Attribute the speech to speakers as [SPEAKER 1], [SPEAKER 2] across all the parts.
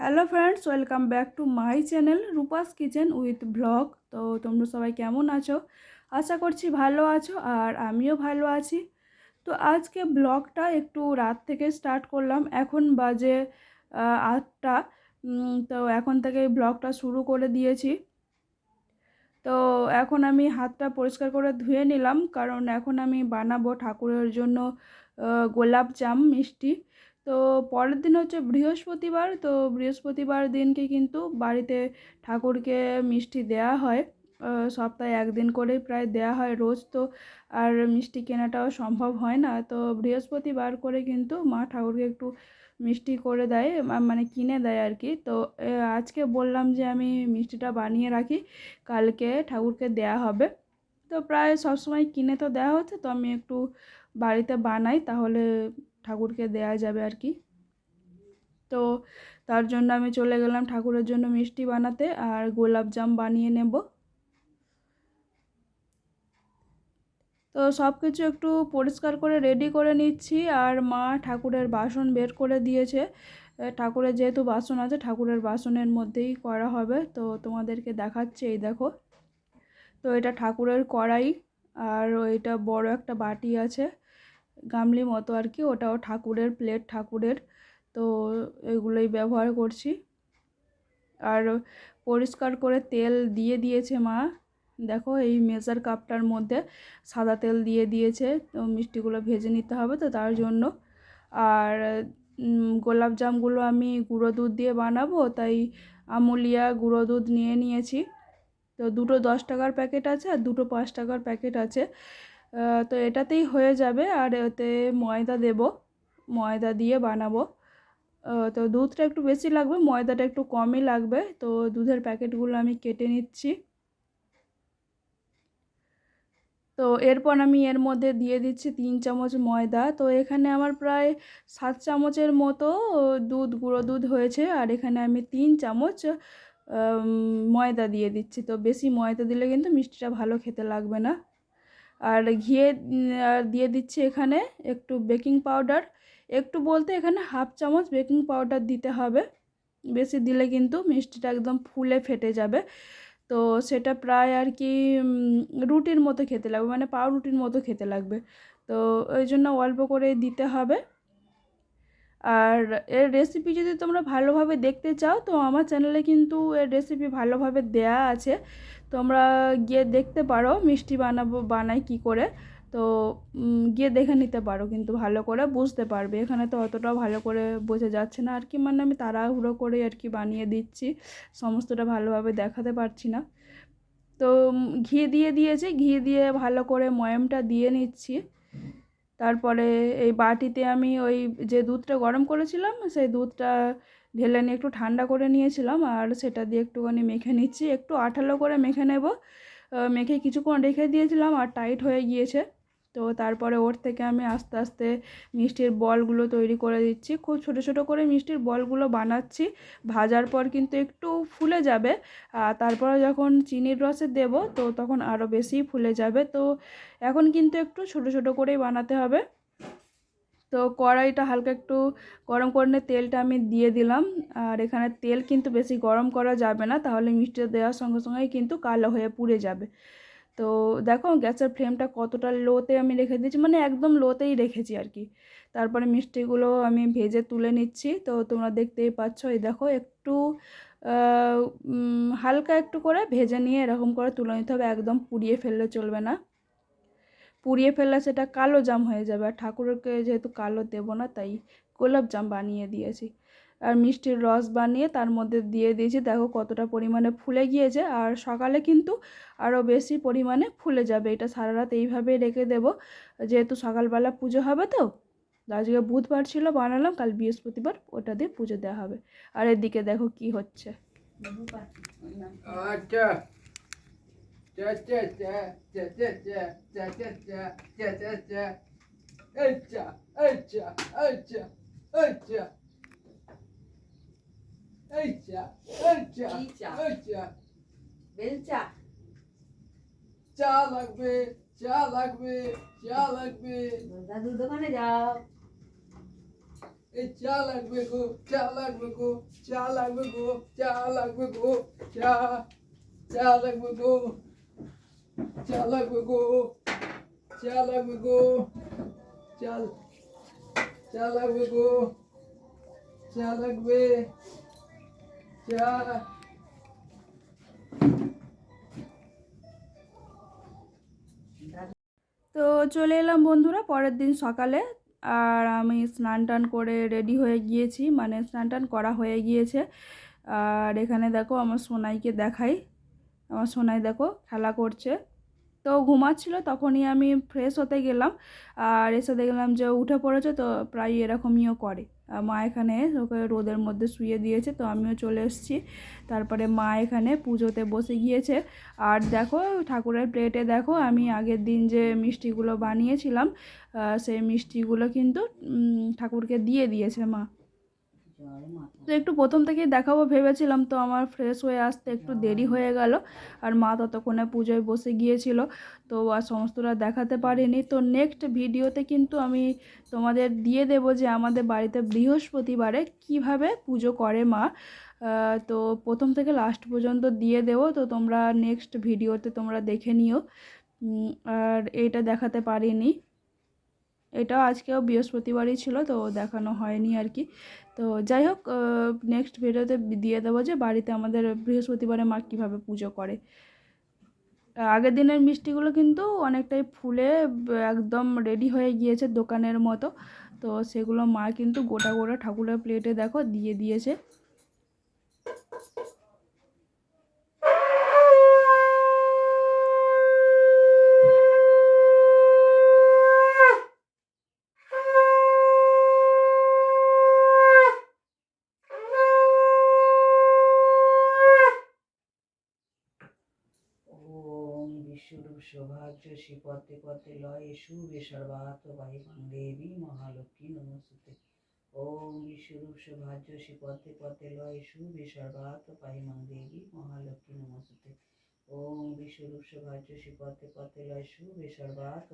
[SPEAKER 1] Hello friends, welcome back to my channel Rupa's kitchen with blog. তো তোমরা সবাই কেমন আছো? আশা করছি ভালো আছো আর আমিও ভালো আছি। তো আজকে ব্লগটা একটু রাত থেকে স্টার্ট করলাম। এখন বাজে আটটা। তো এখন থেকে ব্লগটা শুরু করে দিয়েছি। তো এখন আমি হাতটা পরিষ্কার করে ধুয়ে নিলাম, কারণ এখন আমি বানাবো ঠাকুরের জন্য গোলাপ জাম মিষ্টি। তো পরের দিন হচ্ছে বৃহস্পতিবার। তো বৃহস্পতিবার দিনকে কিন্তু বাড়িতে ঠাকুরকে মিষ্টি দেয়া হয়। সপ্তাহে একদিন করে প্রায় দেয়া হয় রোজ তো। আর মিষ্টি কেনাটাও সম্ভব হয় না। তো বৃহস্পতিবার করে কিন্তু মা ঠাকুরকে একটু মিষ্টি করে দেয় মানে কিনে দেয় আর কি। তো আজকে বললাম যে আমি মিষ্টিটা বানিয়ে রাখি, কালকে ঠাকুরকে দেয়া হবে। তো প্রায় সবসময় কিনে তো দেওয়া হচ্ছে, তো আমি একটু বাড়িতে বানাই, তাহলে ঠাকুরকে দেয়া যাবে আর কি। তো তার জন্য আমি চলে গেলাম ঠাকুরের জন্য মিষ্টি বানাতে আর গোলাপ জাম বানিয়ে নেব। তো সব কিছু একটু পরিষ্কার করে রেডি করে নিচ্ছি আর মা ঠাকুরের বাসন বের করে দিয়েছে। ঠাকুরের যেহেতু বাসন আছে, ঠাকুরের বাসনের মধ্যেই করা হবে। তো তোমাদেরকে দেখাচ্ছে, এই দেখো। তো এটা ঠাকুরের কড়াই আর ওইটা বড় একটা বাটি আছে। গামলি মতো আর কি, ওটাও ঠাকুরের প্লেট ঠাকুরের। তো এগুলোই ব্যবহার করছি। আর পরিষ্কার করে তেল দিয়ে দিয়েছে মা। দেখো এই মেজার কাপটার মধ্যে সাদা তেল দিয়ে দিয়েছে, তো মিষ্টিগুলো ভেজে নিতে হবে তো তার জন্য। আর গোলাপ জামগুলো আমি গুঁড়ো দুধ দিয়ে বানাবো, তাই আমুলিয়া গুঁড়ো দুধ নিয়ে নিয়েছি। তো দুটো দশ টাকার প্যাকেট আছে আর দুটো পাঁচ টাকার প্যাকেট আছে। তো এটাতেই হয়ে যাবে আর এতে ময়দা দেব, ময়দা দিয়ে বানাবো। তো দুধটা একটু বেশি লাগবে, ময়দাটা একটু কমই লাগবে। তো দুধের প্যাকেটগুলো আমি কেটে নিচ্ছি। তো এরপর আমি এর মধ্যে দিয়ে দিচ্ছি তিন চামচ ময়দা। তো এখানে আমার প্রায় সাত চামচের মতো দুধ, গুঁড়ো দুধ হয়েছে। আর এখানে আমি তিন চামচ ময়দা দিয়ে দিচ্ছি। তো বেশি ময়দা দিলে কিন্তু মিষ্টিটা ভালো খেতে লাগবে না। আর ঘিয়ে দিয়ে দিচ্ছি এখানে একটু বেকিং পাউডার। একটু বলতে এখানে হাফ চামচ বেকিং পাউডার দিতে হবে। বেশি দিলে কিন্তু মিষ্টিটা একদম ফুলে ফেটে যাবে। তো সেটা প্রায় আর কি রুটির মতো খেতে লাগবে মানে পাউরুটির মতো খেতে লাগবে। তো ওই জন্য অল্প করে দিতে হবে। আর এর রেসিপি যদি তোমরা ভালোভাবে দেখতে চাও, তো আমার চ্যানেলে কিন্তু এর রেসিপি ভালোভাবে দেয়া আছে। তোমরা গিয়ে দেখতে পারো, মিষ্টি বানাবো, বানাই কি করে। তো গিয়ে দেখে নিতে পারো কিন্তু ভালো করে, বুঝতে পারবে। এখানে তো অতটাও ভালো করে বোঝা যাচ্ছে না। আর কি মানে আমি তাড়াহুড়ো করে আর কি বানিয়ে দিচ্ছি, সমস্তটা ভালোভাবে দেখাতে পারছি না। তো ঘি দিয়ে দিয়েছি। ঘি দিয়ে ভালো করে ময়ামটা দিয়ে নিচ্ছি। তারপরে এই বাটিতে আমি ওই যে দুধটা গরম করেছিলাম, সেই দুধটা ঢেলে নিয়ে একটু ঠান্ডা করে নিয়েছিলাম আর সেটা দিয়ে একটুখানি মেখে নিচ্ছি। একটু আঠালো করে মেখে নেব। মেখে কিছুক্ষণ রেখে দিয়েছিলাম আর টাইট হয়ে গিয়েছে। তো তারপরে ওর থেকে আমি আস্তে আস্তে মিষ্টির বলগুলো তৈরি করে দিচ্ছি। খুব ছোটো ছোটো করে মিষ্টির বলগুলো বানাচ্ছি। ভাজার পর কিন্তু একটু ফুলে যাবে। তারপরে যখন চিনির রসে দেব, তো তখন আরও বেশি ফুলে যাবে। তো এখন কিন্তু একটু ছোট ছোট করেই বানাতে হবে। তো কড়াইটা হালকা একটু গরম করে নিয়ে তেলটা আমি দিয়ে দিলাম। আর এখানে তেল কিন্তু বেশি গরম করা যাবে না, তাহলে মিষ্টিটা দেওয়ার সঙ্গে সঙ্গেই কিন্তু কালো হয়ে পুড়ে যাবে। তো দেখো গ্যাসের ফ্লেমটা কতটা লোতে আমি রেখে দিয়েছি মানে একদম লোতেই রেখেছি আর কি। তারপরে মিষ্টিগুলো আমি ভেজে তুলে নিচ্ছি। তো তোমরা দেখতেই পাচ্ছ, এই দেখো একটু হালকা একটু করে ভেজে নিয়ে এরকম করে তুলে নিতে হবে, একদম পুড়িয়ে ফেললে চলবে না। পুড়িয়ে ফেললে সেটা কালো জাম হয়ে যাবে। আর ঠাকুরকে যেহেতু কালো দেবো না, তাই গোলাপ জাম বানিয়ে দিয়েছি। আর মিষ্টির রস বানিয়ে তার মধ্যে দিয়ে দিয়েছি দেখো কতটা পরিমাণে ফুলে গিয়েছে আর সকালে কিন্তু আরও বেশি পরিমাণে ফুলে যাবে এটা সারা রাত এইভাবেই রেখে দেবো যেহেতু সকালবেলা পুজো হবে তো আজকে বুধবার ছিল বানালাম কাল বৃহস্পতিবার ওটা দিয়ে পুজো দেওয়া হবে আর এদিকে দেখো কি হচ্ছে
[SPEAKER 2] আচ্ছা আচ্ছা আচ্ছা আচ্ছা চা এই চা এই চা এই চা এই চা
[SPEAKER 3] বেলচা।
[SPEAKER 2] চা লাগবে চা লাগবে চা লাগবে।
[SPEAKER 3] দাদু দোকানে যাও।
[SPEAKER 2] এই চা লাগবে গো চা লাগবে গো চা লাগবে গো চা লাগবে গো চা চা লাগবে গো চা লাগবে গো চা লাগবে গো চা চা লাগবে গো চা লাগবে। চা
[SPEAKER 1] তো চলে এলাম বন্ধুরা পরের দিন সকালে। আর আমি স্নান টান করে রেডি হয়ে গিয়েছি মানে স্নান টান করা হয়ে গিয়েছে। আর এখানে দেখো আমার সোনাইকে দেখাই। আমার সোনাই দেখো খেলা করছে। তো ঘুমাচ্ছিল, তখনই আমি ফ্রেশ হতে গেলাম। আর এসে দেখলাম যে উঠে পড়েছে, তো প্রায় এরকমইও করে। মা এখানে ওকে রোদের মধ্যে শুয়ে দিয়েছে, তো আমিও চলে এসেছি। তারপরে মা এখানে পুজোতে বসে গিয়েছে। আর দেখো, ঠাকুরের প্লেটে দেখো, আমি আগের দিন যে মিষ্টিগুলো বানিয়েছিলাম সেই মিষ্টিগুলো কিন্তু ঠাকুরকে দিয়ে দিয়েছে মা। তো একটু প্রথম থেকেই দেখাবো ভেবেছিলাম তো আমার ফ্রেশ হয়ে আসতে একটু দেরি হয়ে। গেল আর মা ততক্ষণে পুজোয় বসে গিয়েছিল তো আর সমস্তটা দেখাতে পারিনি। তো নেক্সট ভিডিওতে কিন্তু আমি তোমাদের দিয়ে দেব যে আমাদের বাড়িতে বৃহস্পতিবারে কীভাবে পুজো করে মা। তো প্রথম থেকে লাস্ট পর্যন্ত দিয়ে দেবো তো তোমরা নেক্সট ভিডিওতে তোমরা দেখে নিও। আর এটা দেখাতে পারিনি। এটাও আজকেও বৃহস্পতিবারই ছিল, তো দেখানো হয়নি আর কি। তো যাই হোক নেক্সট ভিডিওতে দিয়ে দেবো যে বাড়িতে আমাদের বৃহস্পতিবারে মা কীভাবে পুজো করে। আগের দিনের মিষ্টিগুলো কিন্তু অনেকটাই ফুলে, একদম রেডি হয়ে গিয়েছে দোকানের মতো। তো সেগুলো মা কিন্তু গোটা গোটা ঠাকুরের প্লেটে দেখো দিয়ে দিয়েছে।
[SPEAKER 3] সৌভাগ্য শ্রী পদে পদে লয়ে শুভে সর্বাত বাহিকং দেবী মহালক্ষ্মী নমস্তুতে। ওম বিশ্বরূপ সৌভাগ্য শ্রী পদে পদে লয়ে শুভে সর্বাত বাহিমং দেবী মহালক্ষ্মী নমস্তুতে। ওম বিশ্বরূপ সৌভাগ্য শ্রী পদে লয়ে শুভে সর্বাত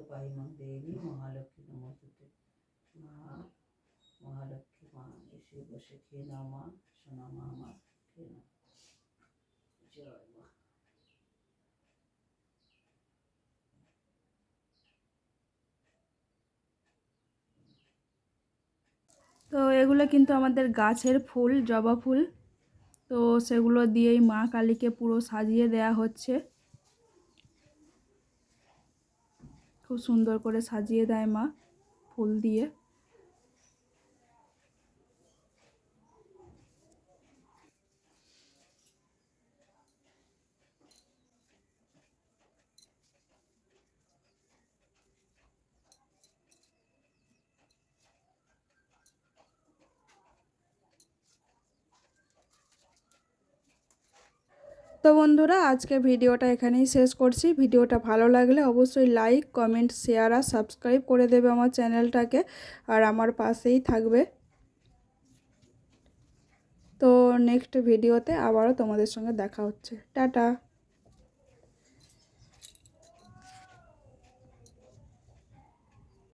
[SPEAKER 3] দেবী মহালক্ষ্মী নমস্তুতে। মা, মহালক্ষ্মী মা, এসে বসে খেয়ে নাও মা আমার খেয়ে জয়।
[SPEAKER 1] তো এগুলো কিন্তু আমাদের গাছের ফুল, জবা ফুল। তো সেগুলো দিয়েই মা কালীকে পুরো সাজিয়ে দেয়া হচ্ছে। খুব সুন্দর করে সাজিয়ে দেয় মা ফুল দিয়ে। তো বন্ধুরা আজকে ভিডিওটা এখানেই শেষ করছি। ভিডিওটা ভালো লাগলে অবশ্যই লাইক কমেন্ট শেয়ার আর সাবস্ক্রাইব করে দেবে আমার চ্যানেলটাকে আর আমার পাশেই থাকবে। তো নেক্সট ভিডিওতে আবারও তোমাদের সঙ্গে দেখা হচ্ছে। টাটা!